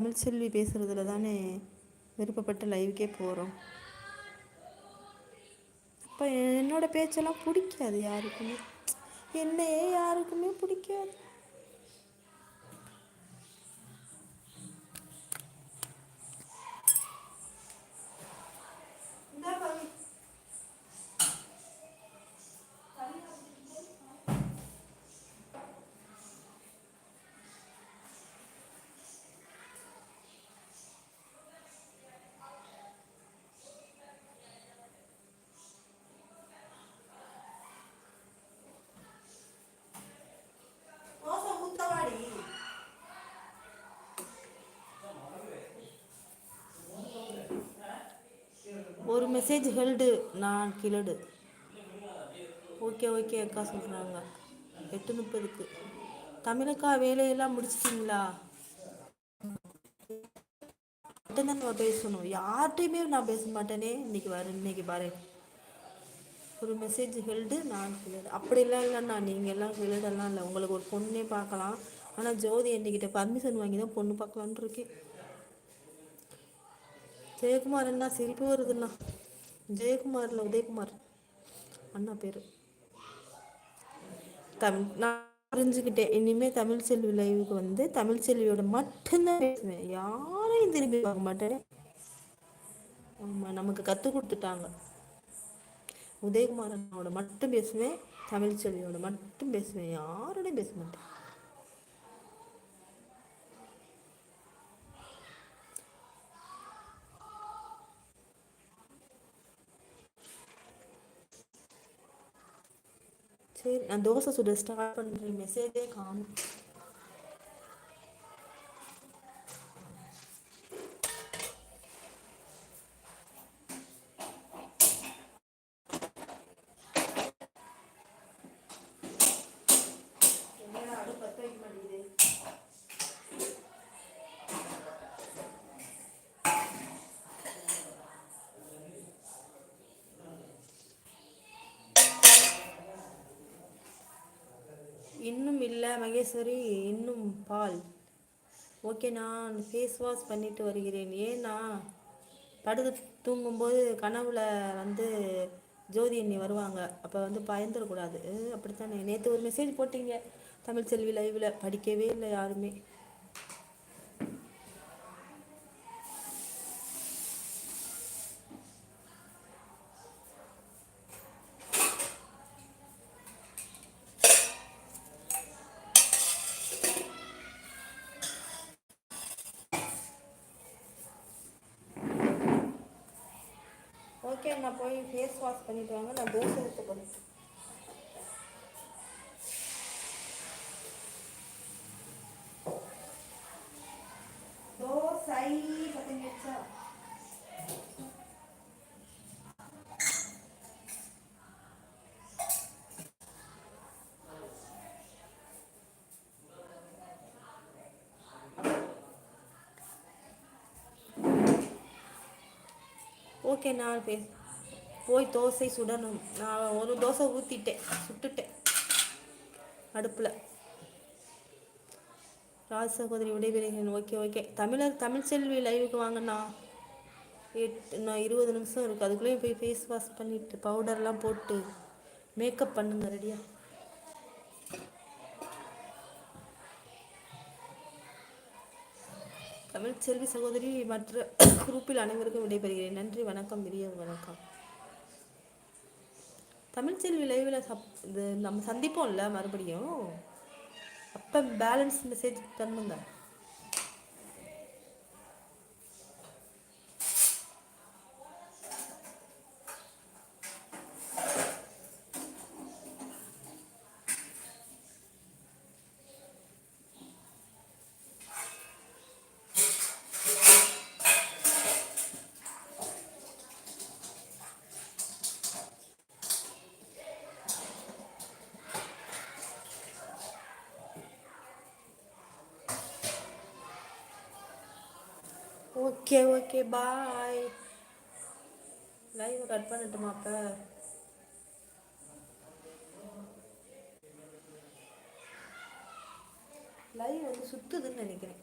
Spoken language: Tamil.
தமிழ்ச்செல்வி பேசுகிறதுல தானே விருப்பப்பட்ட லைவுக்கே போகிறோம் அப்போ என்னோட பேச்செல்லாம் பிடிக்காது யாருக்குமே. என்னையே யாருக்குமே பிடிக்காது. ஒரு மெசேஜ் ஹெல்டு நான் கிளடு. ஓகே ஓகே அக்கா சொல்கிறாங்க எட்டு முப்பதுக்கு. தமிழக்கா வேலையெல்லாம் முடிச்சிட்டிங்களா? தான் நம்ம பேசணும். யார்கிட்டையுமே நான் பேச மாட்டேனே. இன்னைக்கு வர இன்னைக்கு பாரு. ஒரு மெசேஜ் ஹெல்டு நான் கிளடு. அப்படிலாம் இல்லைண்ணா. நீங்கள் எல்லாம் கிளடெல்லாம் இல்லை. உங்களுக்கு ஒரு பொண்ணே பார்க்கலாம். ஆனால் ஜோதி என்கிட்ட பர்மிஷன் வாங்கி தான் பொண்ணு பார்க்கலான் இருக்கேன். ஜெயக்குமார் என்ன? சிரிப்பு வருதுண்ணா. இல்லை உதயகுமார். அண்ணா பேர். தமிழ் நான் புரிஞ்சுக்கிட்டேன். இனிமேல் தமிழ் செல்வி லைவுக்கு வந்து தமிழ் செல்வியோட மட்டும்தான் பேசுவேன். யாரையும் திரும்பி பார்க்க மாட்டேன். ஆமாம் நமக்கு கற்றுக் கொடுத்துட்டாங்க. உதயகுமார் அண்ணாவோட மட்டும் பேசுவேன். தமிழ் செல்வியோட மட்டும் பேசுவேன். யாரோடையும் பேச மாட்டேன். சரி நான் தோசை சுட ஸ்டார்ட் பண்ணுறேன் மெசேஜே காணும் இன்னும் இல்லை மகேஸ்வரி இன்னும் பால். ஓகே நான் ஃபேஸ் வாஷ் பண்ணிட்டு வருகிறேன். ஏன்னா படுத்து தூங்கும்போது கனவுல வந்து ஜோதி அண்ணி வருவாங்க. அப்போ வந்து பயந்துடக்கூடாது. அப்படித்தானே? நேற்று ஒரு மெசேஜ் போட்டீங்க. தமிழ் செல்வி லைவில் படிக்கவே இல்லை யாருமே. ஓகே நான் போய் ஃபேஸ் வாஷ் பண்ணிட்டு வாங்க. நான் தோசை ஊற்ற போகிறேன் தோசை பத்து நிமிஷம் ஓகே நான் பே போய் தோசை சுடணும். நான் ஒரு தோசை ஊற்றிட்டேன் சுட்டுட்டேன். அடுப்பில். ராஜ் சகோதரி விடைபெறுகிறேன். Okay okay. தமிழர் தமிழ் செல்வி லைவுக்கு வாங்கண்ணா. எட்டு நான் இருபது நிமிஷம் இருக்குது அதுக்குள்ளேயும் போய் ஃபேஸ் வாஷ் பண்ணிவிட்டு பவுடர்லாம் போட்டு மேக்கப் பண்ணுங்க ரெடியாக தமிழ் செல்வி சகோதரி மற்ற குரூப்பில் அனைவருக்கும் விடைபெறுகிறேன். நன்றி வணக்கம் விரிய வணக்கம். தமிழ்ச்செல்வி லைவில் சப் இது நம்ம சந்திப்போம்ல மறுபடியும். அப்போ பேலன்ஸ் மெசேஜ் பண்ணுங்க okay okay bye live cut பண்ணட்டுமா அப்போ? லைவ் வந்து சுத்துதுன்னு நினைக்கிறேன்.